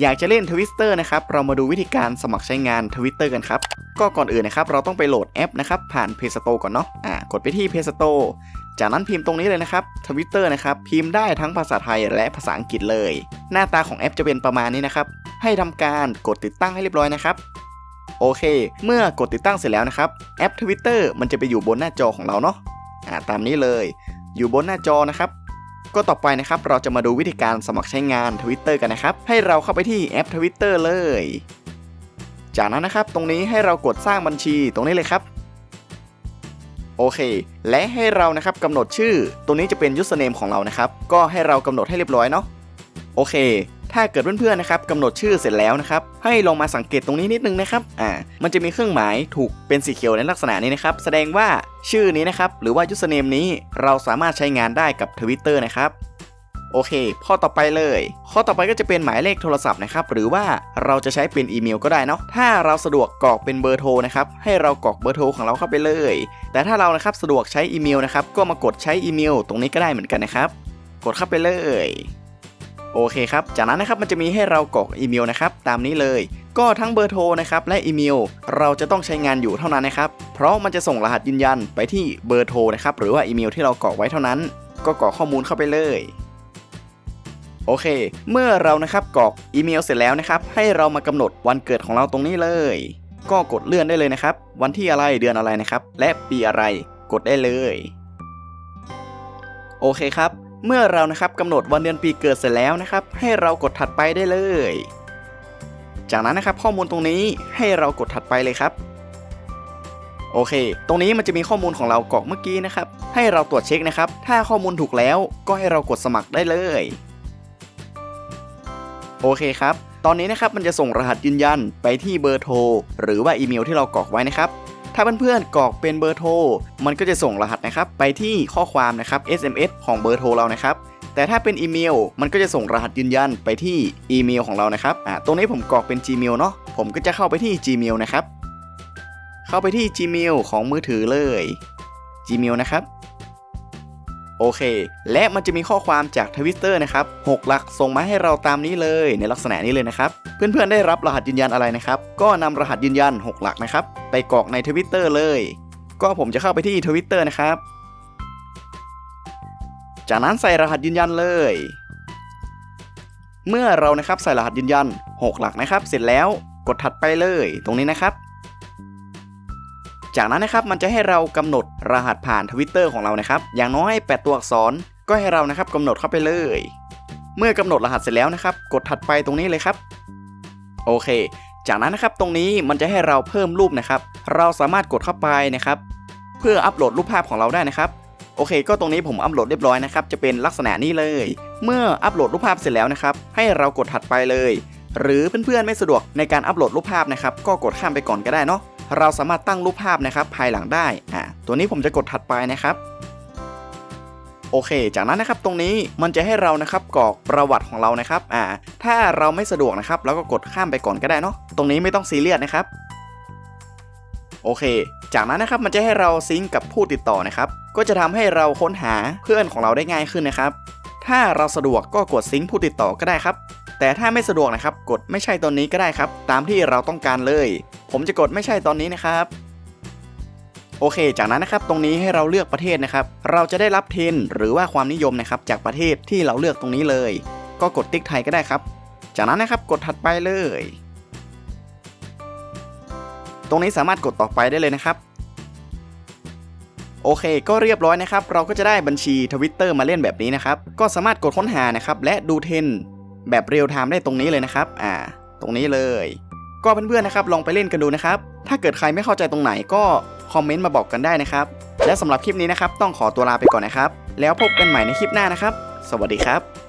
อยากจะเล่นทวิสเตอร์นะครับ เรามาดูวิธีการสมัครใช้งานทวิตเตอร์กันครับ ก็ก่อนอื่นนะครับ เราต้องไปโหลดแอปนะครับ ผ่าน Play Store ก่อนเนาะ อ่า กดไปที่ Play Store จากนั้นพิมพ์ตรงนี้เลยนะครับทวิตเตอร์นะครับ พิมพ์ได้ทั้งภาษาไทยและภาษาอังกฤษเลย หน้าตาของแอปจะเป็นประมาณนี้นะครับ ให้ทำการกดติดตั้งให้เรียบร้อยนะครับ โอเค เมื่อกดติดตั้งเสร็จแล้วนะครับ แอป Twitter มันจะไปอยู่บนหน้าจอของเราเนาะ อ่า ตามนี้เลย อยู่บนหน้าจอนะครับ ก็ต่อไปนะครับเราจะมาดูวิธีการสมัครใช้งาน Twitter กันนะครับ ให้เราเข้าไปที่แอป Twitter เลย จากนั้นนะครับตรงนี้ให้เรากดสร้างบัญชีตรงนี้เลยครับ โอเค และให้เรานะครับกำหนดชื่อ ตรงนี้จะเป็น username ของเรานะครับ ก็ให้เรากำหนดให้เรียบร้อยเนาะโอเค ถ้าเกิดเพื่อนๆนะครับกำหนดชื่อเสร็จแล้วนะครับ ให้ลองมาสังเกตตรงนี้นิดนึงนะครับอ่ามันจะมีเครื่องหมายถูกเป็นสีเขียวในลักษณะนี้นะครับ แสดงว่า ชื่อนี้นะครับ หรือว่า username นี้เราสามารถใช้งานได้กับ Twitter นะครับโอเค ข้อต่อไปเลย ข้อต่อไปก็จะเป็นหมายเลขโทรศัพท์นะครับ หรือว่าเราจะใช้เป็นอีเมลก็ได้เนาะ ถ้าเราสะดวกกรอกเป็นเบอร์โทรนะครับ ให้เรากรอกเบอร์โทรของเราเข้าไปเลย แต่ถ้าเรานะครับสะดวกใช้อีเมลนะครับ ก็มากดใช้อีเมล ตรงนี้ก็ได้เหมือนกันนะครับ กดเข้าไปเลย โอเคครับ จากนั้นนะครับมันจะมีให้เรากรอกอีเมลนะครับตามนี้เลย ก็ทั้งเบอร์โทรนะครับและอีเมล เราจะต้องใช้งานอยู่เท่านั้นนะครับ เพราะมันจะส่งรหัสยืนยันไปที่เบอร์โทรนะครับหรือว่าอีเมลที่เรากรอกไว้เท่านั้น ก็กรอกข้อมูลเข้าไปเลยโอเค เมื่อเรานะครับกรอกอีเมลเสร็จแล้วนะครับ ให้เรามากำหนดวันเกิดของเราตรงนี้เลย ก็กดเลื่อนได้เลยนะครับ วันที่อะไรเดือนอะไรนะครับ และปีอะไรกดได้เลย โอเคครับ เมื่อเรานะครับกำหนดวันเดือนปีเกิดเสร็จแล้วนะครับ ให้เรากดถัดไปได้เลย จากนั้นนะครับข้อมูลตรงนี้ให้เรากดถัดไปเลยครับ โอเค ตรงนี้มันจะมีข้อมูลของเรากรอกเมื่อกี้นะครับ ให้เราตรวจเช็คนะครับ ถ้าข้อมูลถูกแล้วก็ให้เรากดสมัครได้เลย โอเคครับ ตอนนี้นะครับมันจะส่งรหัสยืนยันไปที่เบอร์โทรหรือว่าอีเมลที่เรากรอกไว้นะครับ ถ้าเพื่อนๆกรอกเป็นเบอร์โทร มันก็จะส่งรหัสนะครับไปที่ข้อความนะครับ SMS ของเบอร์โทรเรานะครับแต่ถ้าเป็นอีเมล มันก็จะส่งรหัสยืนยันไปที่อีเมลของเรานะครับอ่าตรงนี้ผมกรอกเป็น Gmail เนาะผมก็จะเข้าไปที่ Gmail นะครับ เข้าไปที่ Gmail ของมือถือเลย Gmail นะครับ โอเค และมันจะมีข้อความจากทวิตเตอร์นะครับ6หลักส่งมาให้เราตามนี้เลยในลักษณะนี้เลยนะครับ เพื่อนๆได้รับรหัสยืนยันอะไรนะครับ ก็นำรหัสยืนยัน 6 หลักนะครับ ไปกรอกในทวิตเตอร์เลย ก็ผมจะเข้าไปที่ทวิตเตอร์นะครับ จากนั้นใส่รหัสยืนยันเลย เมื่อเรานะครับใส่รหัสยืนยัน 6 หลักนะครับ เสร็จแล้วกดถัดไปเลยตรงนี้นะครับ จากนั้นนะครับมันจะให้เรากำหนดรหัสผ่านทวิตเตอร์ของเรานะครับ อย่างน้อย 8 ตัวอักษรก็ให้เรานะครับกำหนดเข้าไปเลย เมื่อกำหนดรหัสเสร็จแล้วนะครับ กดถัดไปตรงนี้เลยครับ โอเค จากนั้นนะครับตรงนี้มันจะให้เราเพิ่มรูปนะครับ เราสามารถกดเข้าไปนะครับ เพื่ออัปโหลดรูปภาพของเราได้นะครับโอเค ก็ตรงนี้ผมอัปโหลดเรียบร้อยนะครับ จะเป็นลักษณะนี้เลย เมื่ออัปโหลดรูปภาพเสร็จแล้วนะครับ ให้เรากดถัดไปเลย หรือเพื่อนๆไม่สะดวกในการอัปโหลดรูปภาพนะครับ ก็กดข้ามไปก่อนก็ได้เนาะ เราสามารถตั้งรูปภาพนะครับภายหลังได้อ่าตัวนี้ผมจะกดถัดไปนะครับโอเค จากนั้นนะครับตรงนี้มันจะให้เรานะครับกรอกประวัติของเรานะครับอ่าถ้าเราไม่สะดวกนะครับเราก็กดข้ามไปก่อนก็ได้เนาะตรงนี้ไม่ต้องซีเรียสนะครับโอเค จากนั้นนะครับมันจะให้เราซิงกับผู้ติดต่อนะครับก็จะทำให้เราค้นหาเพื่อนของเราได้ง่ายขึ้นนะครับ ถ้าเราสะดวกก็กดซิงผู้ติดต่อก็ได้ครับ แต่ถ้าไม่สะดวกนะครับ กดไม่ใช่ตอนนี้ก็ได้ครับ ตามที่เราต้องการเลย ผมจะกดไม่ใช่ตอนนี้นะครับ โอเค จากนั้นนะครับตรงนี้ให้เราเลือกประเทศนะครับ เราจะได้รับเทรนหรือว่าความนิยมนะครับจากประเทศที่เราเลือกตรงนี้เลย ก็กดติ๊กไทยก็ได้ครับ จากนั้นนะครับกดถัดไปเลย ตรงนี้สามารถกดต่อไปได้เลยนะครับโอเค ก็เรียบร้อยนะครับ เราก็จะได้บัญชี Twitter มาเล่นแบบนี้นะครับ ก็สามารถกดค้นหานะครับ และดูเทรน แบบเรียลไทม์ได้ตรงนี้เลยนะครับ อ่า ตรงนี้เลย ก็เพื่อนๆนะครับลองไปเล่นกันดูนะครับ ถ้าเกิดใครไม่เข้าใจตรงไหนก็คอมเมนต์มาบอกกันได้นะครับ และสำหรับคลิปนี้นะครับต้องขอตัวลาไปก่อนนะครับ แล้วพบกันใหม่ในคลิปหน้านะครับ สวัสดีครับ